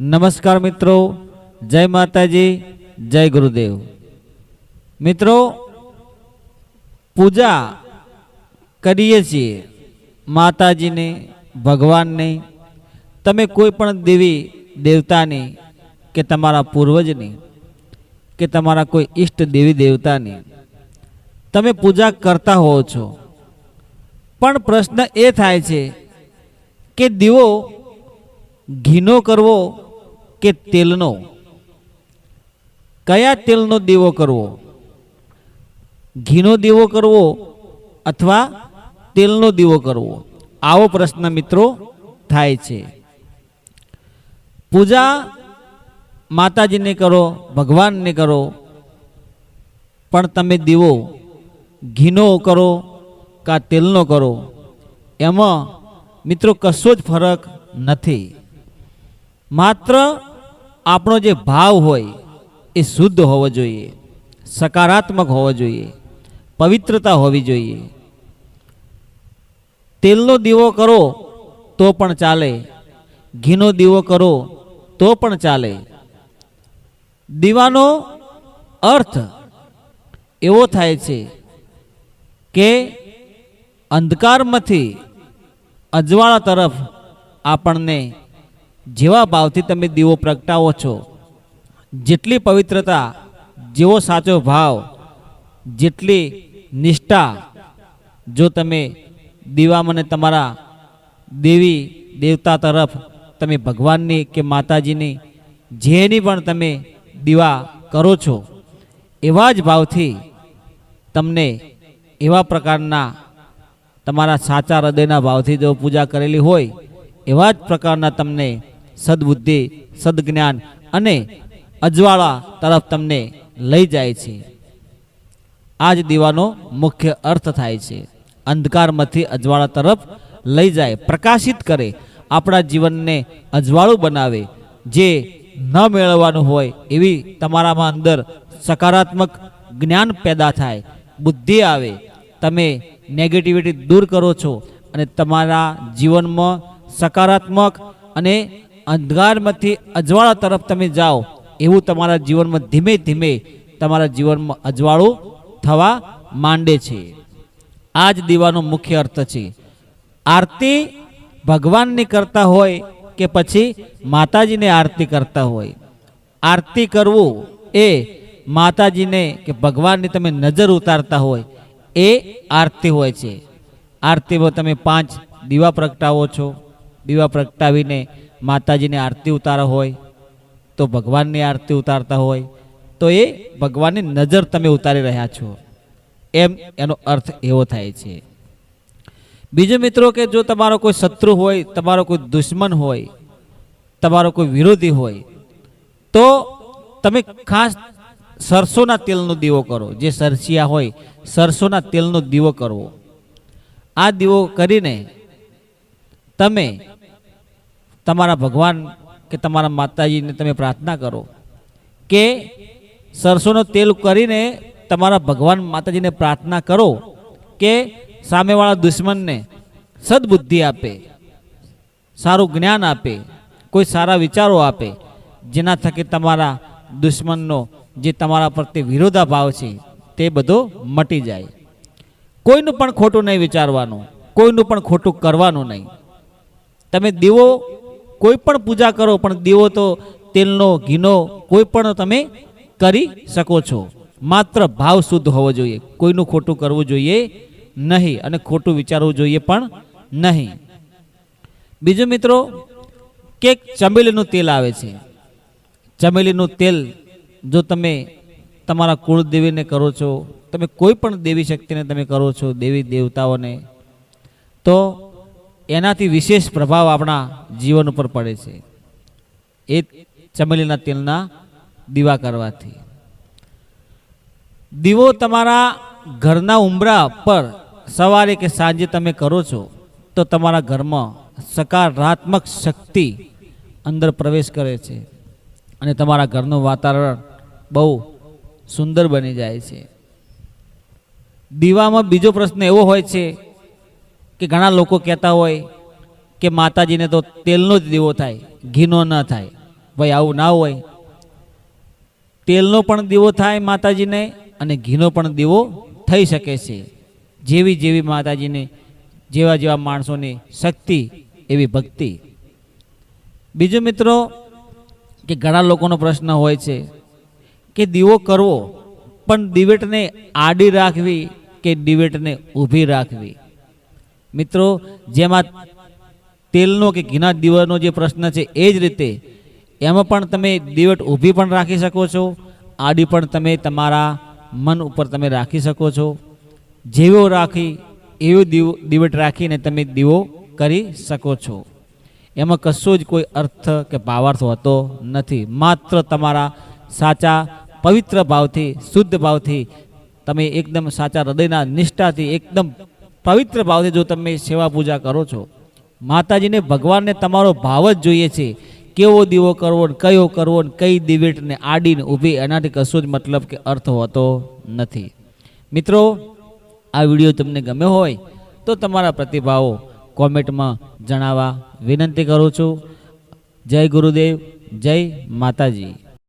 નમસ્કાર મિત્રો, જય માતાજી, જય ગુરુદેવ. મિત્રો, પૂજા કરીએ છીએ માતાજીની, ભગવાનની. તમે કોઈ પણ દેવી, દેવતાની કે તમારા પૂર્વજની કે તમારા કોઈ ઈષ્ટ દેવી, દેવતાની તમે પૂજા કરતા હોવ છો. પણ પ્રશ્ન એ થાય છે કે દીવો ઘીનો કરવો કે તેલનો? કયા તેલનો દીવો કરવો? ઘીનો દીવો કરવો અથવા તેલનો દીવો કરવો? આવો પ્રશ્ન મિત્રો થાય છે. પૂજા માતાજીને કરો, ભગવાનને કરો, પણ તમે દીવો ઘીનો કરો કા તેલનો કરો? એમાં મિત્રો કશો જ ફરક નથી. માત્ર આપણો જે ભાવ હોય એ શુદ્ધ હોવો જોઈએ, સકારાત્મક હોવો જોઈએ, પવિત્રતા હોવી જોઈએ. તેલનો દીવો કરો તો પણ ચાલે, ઘીનો દીવો કરો તો પણ ચાલે. દીવાનો અર્થ એવો થાય છે કે અંધકારમાંથી અજવાળા તરફ આપણને જેવા ભાવથી તમે દીવો પ્રગટાવો છો, જેટલી પવિત્રતા, જેવો સાચો ભાવ, જેટલી નિષ્ઠા, જો તમે દીવામાં તમારા દેવી દેવતા તરફ તમે ભગવાનની કે માતાજીની જેની પણ તમે દીવા કરો છો, એવા જ ભાવથી તમને એવા પ્રકારના તમારા સાચા હૃદયના ભાવથી જો પૂજા કરેલી હોય, એવા જ પ્રકારના તમને સદબુદ્ધિ, સદજ્ઞાન અને અજવાળા તરફ તમને લઈ જાય છે. આ જ દીવાનો મુખ્ય અર્થ થાય છે. અંધકારમાંથી અજવાળા તરફ લઈ જાય, પ્રકાશિત કરે. આપણા જીવનને અજવાળું બનાવે. જે ન મેળવવાનું હોય એવી તમારામાં અંદર સકારાત્મક જ્ઞાન પેદા થાય. બુદ્ધિ આવે. તમે નેગેટિવિટી દૂર કરો છો અને તમારા જીવનમાં સકારાત્મક અને અંધકારમાંથી અજવાળા તરફ તમે જાઓ, એવું તમારા જીવનમાં ધીમે ધીમે તમારા જીવનમાં અજવાળું થવા માંડે છે. આ જ દીવાનો મુખ્ય અર્થ છે, આરતી ભગવાનની કરતા હોય કે પછી માતાજીને આરતી કરતા હોય? આરતી કરવું એ માતાજીને કે ભગવાનની તમે નજર ઉતારતા હોય, એ આરતી હોય છે. આરતીમાં તમે પાંચ દીવા પ્રગટાવો છો, દીવા પ્રગટાવીને માતાજીને આરતી ઉતારો હોય, તો ભગવાનની આરતી ઉતારતા હોય, તો એ ભગવાનની નજર તમે ઉતારી રહ્યા છો. એમ એનો અર્થ એવો થાય છે. બીજો મિત્રો કે જો તમારો કોઈ શત્રુ હોય, તમારો કોઈ દુશ્મન હોય, તમારો કોઈ વિરોધી હોય, તો તમે ખાસ સરસોના તેલનો દીવો કરો. જે સરસિયા હોય, સરસોના તેલનો દીવો કરવો. આ દીવો કરીને તમે તમારા ભગવાન કે તમારા માતાજીને તમે પ્રાર્થના કરો કે સરસોનો તેલ કરીને તમારા ભગવાન માતાજીને પ્રાર્થના કરો કે સામેવાળા દુશ્મનને સદબુદ્ધિ આપે, સારું જ્ઞાન આપે, કોઈ સારા વિચારો આપે, જેના થકી તમારા દુશ્મનનો જે તમારા પ્રત્યે વિરોધાભાવ છે તે બધો મટી જાય. કોઈનું પણ ખોટું નહીં વિચારવાનું, કોઈનું પણ ખોટું કરવાનું નહીં. તમે દીવો કોઈ પણ પૂજા કરો, પણ દીવો તો તેલનો, ઘીનો કોઈ પણ તમે કરી શકો છો. માત્ર ભાવ શુદ્ધ હોવો જોઈએ. કોઈનું ખોટું કરવું જોઈએ નહીં અને ખોટું વિચારવું જોઈએ પણ નહીં. બીજું મિત્રો કે ચમેલીનું તેલ આવે છે. ચમેલીનું તેલ જો તમે તમારા કુળદેવીને કરો છો, તમે કોઈ પણ દેવી શક્તિને તમે કરો છો, દેવી દેવતાઓને, તો એનાથી વિશેષ પ્રભાવ આપણા જીવન ઉપર પડે છે. એ ચમેલીના તેલના દીવા કરવાથી. દીવો તમારા ઘરના ઉંબરા પર સવારે કે સાંજે તમે કરો છો, તો તમારા ઘરમાં સકારાત્મક શક્તિ અંદર પ્રવેશ કરે છે અને તમારા ઘરનું વાતાવરણ બહુ સુંદર બની જાય છે. દીવામાં બીજો પ્રશ્ન એવો હોય છે કે ઘણા લોકો કહેતા હોય કે માતાજીને તો તેલનો જ દીવો થાય, ઘીનો ન થાય. ભાઈ, આવું ના હોય. તેલનો પણ દીવો થાય માતાજીને અને ઘીનો પણ દીવો થઈ શકે છે. જેવી જેવી માતાજીને, જેવા જેવા માણસોની શક્તિ, એવી ભક્તિ. બીજો મિત્રો, કે ઘણા લોકોનો પ્રશ્ન હોય છે કે દીવો કરવો, પણ દિવેટને આડી રાખવી કે દિવેટને ઊભી રાખવી? મિત્રો, જેમાં તેલનો કે ઘીના દીવાનો જે પ્રશ્ન છે, એ જ રીતે એમાં પણ તમે દીવટ ઊભી પણ રાખી શકો છો, આડી પણ તમે તમારા મન ઉપર તમે રાખી શકો છો. જેવો રાખી, એવો દીવો, દીવટ રાખીને તમે દીવો કરી શકો છો. એમાં કશો જ કોઈ અર્થ કે ભાવાર્થ હોતો નથી. માત્ર તમારા સાચા પવિત્ર ભાવથી, શુદ્ધ ભાવથી તમે એકદમ સાચા હૃદયના નિષ્ઠાથી એકદમ પવિત્ર ભાવથી જો તમે સેવા પૂજા કરો છો, માતાજીને ભગવાનને તમારો ભાવ જ જોઈએ છે. કેવો દીવો કરવો ને કયો કરવો ને કઈ દિવેટને આડીને ઊભી, એનાથી કશું જ મતલબ કે અર્થ હોતો નથી. મિત્રો, આ વીડિયો તમને ગમ્યો હોય, તો તમારા પ્રતિભાવો કોમેન્ટમાં જણાવવા વિનંતી કરું છું. જય ગુરુદેવ, જય માતાજી.